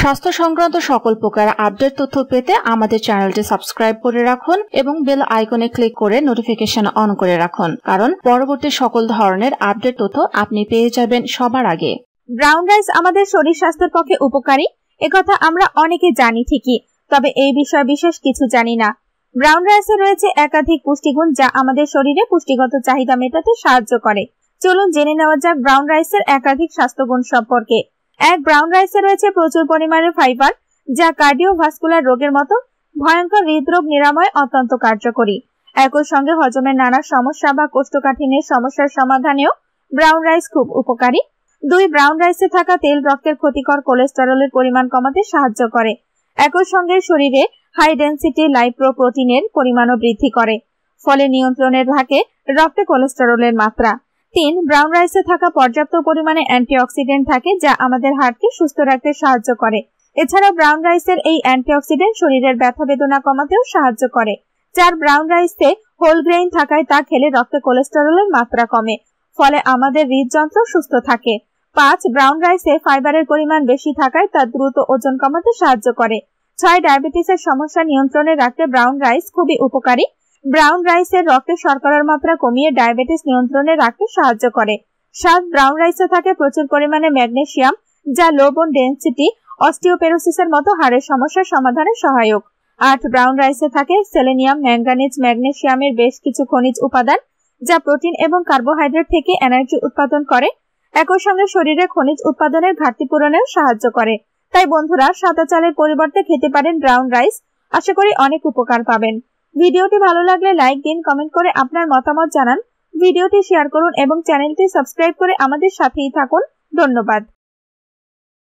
স্বাস্থ্য সংক্রান্ত সকল প্রকার আপডেট তথ্য পেতে আমাদের চ্যানেলটি সাবস্ক্রাইব করে রাখুন এবং বেল আইকনে ক্লিক করে নোটিফিকেশন অন করে রাখুন। কারণ পরবর্তী সকল ধরনের আপডেট তথ্য আপনি পেয়ে যাবেন সবার আগে। ব্রাউন রাইস আমাদের শরীর স্বাস্থ্যের পক্ষে উপকারী? একথা আমরা অনেকে জানি ঠিকই, তবে এই বিষয়ে বিশেষ কিছু জানি না। ব্রাউন রাইসে রয়েছে একাধিক পুষ্টিগুণ যা আমাদের শরীরে পুষ্টিগত চাহিদা মেটাতে সাহায্য করে। চলুন জেনে নেওয়া যাক ব্রাউন রাইসের একাধিক স্বাস্থ্যগুণ সম্পর্কে। এক ব্রাউন রাইসে রয়েছে প্রচুর পরিমাণে ফাইবার যা কার্ডিওভাস্কুলার রোগের মতো ভয়ঙ্কর হৃদরোগ নিরাময় অত্যন্ত কার্যকরী। একই সঙ্গে হজমের নানা সমস্যা বা কোষ্ঠকাঠিন্যের সমস্যার সমাধানেও ব্রাউন রাইস খুব উপকারী। দুই ব্রাউন রাইসে থাকা তেল রক্তের ক্ষতিকর কোলেস্টেরলের পরিমাণ কমাতে সাহায্য করে। একই সঙ্গে শরীরে হাই ডেন্সিটি লাইপ্রো প্রোটিনের পরিমাণও বৃদ্ধি করে, ফলে নিয়ন্ত্রণের থাকে রক্তে কোলেস্টেরলের মাত্রা। তিন ব্রাউন রাইসে থাকা পর্যাপ্ত পরিমাণে অ্যান্টিঅক্সিডেন্ট থাকে যা আমাদের হার্টকে সুস্থ রাখতে সাহায্য করে। এছাড়া ব্রাউন রাইসের এই অ্যান্টিঅক্সিডেন্ট শরীরের ব্যথা বেদনা কমাতেও সাহায্য করে। চার ব্রাউন রাইসে হোল গ্রেইন থাকায় তা খেলে রক্তে কোলেস্টেরলের মাত্রা কমে, ফলে আমাদের হৃদযন্ত্র সুস্থ থাকে। পাঁচ ব্রাউন রাইসে ফাইবারের পরিমাণ বেশি থাকায় তা দ্রুত ওজন কমাতে সাহায্য করে। ছয় ডায়াবেটিসের সমস্যা নিয়ন্ত্রণে রাখতে ব্রাউন রাইস খুবই উপকারী। ব্রাউন রাইসের রক্তে শর্করার মাত্রা কমিয়ে ডায়াবেটিস নিয়ন্ত্রণে রাখতে সাহায্য করে। সাত ব্রাউন রাইসে থাকে প্রচুর পরিমাণে ম্যাগনেসিয়াম যা লোবন ডেন্সিটি, অস্টিওপেরোসিসের মতো হাড়ের সমস্যার সমাধানে সহায়ক। আট ব্রাউন রাইসে থাকে সেলেনিয়াম ম্যাঙ্গানিজ ম্যাগনেসিয়ামের বেশ কিছু খনিজ উপাদান, যা প্রোটিন এবং কার্বোহাইড্রেট থেকে এনার্জি উৎপাদন করে। একই সঙ্গে শরীরে খনিজ উৎপাদনের ঘাটতি পূরণেও সাহায্য করে। তাই বন্ধুরা, সাদা চালের পরিবর্তে খেতে পারেন ব্রাউন রাইস। আশা করি অনেক উপকার পাবেন। ভিডিওটি ভালো লাগলে লাইক দিন, কমেন্ট করে আপনার মতামত জানান। ভিডিওটি শেয়ার করুন এবং চ্যানেলটি সাবস্ক্রাইব করে আমাদের সাথেই থাকুন। ধন্যবাদ।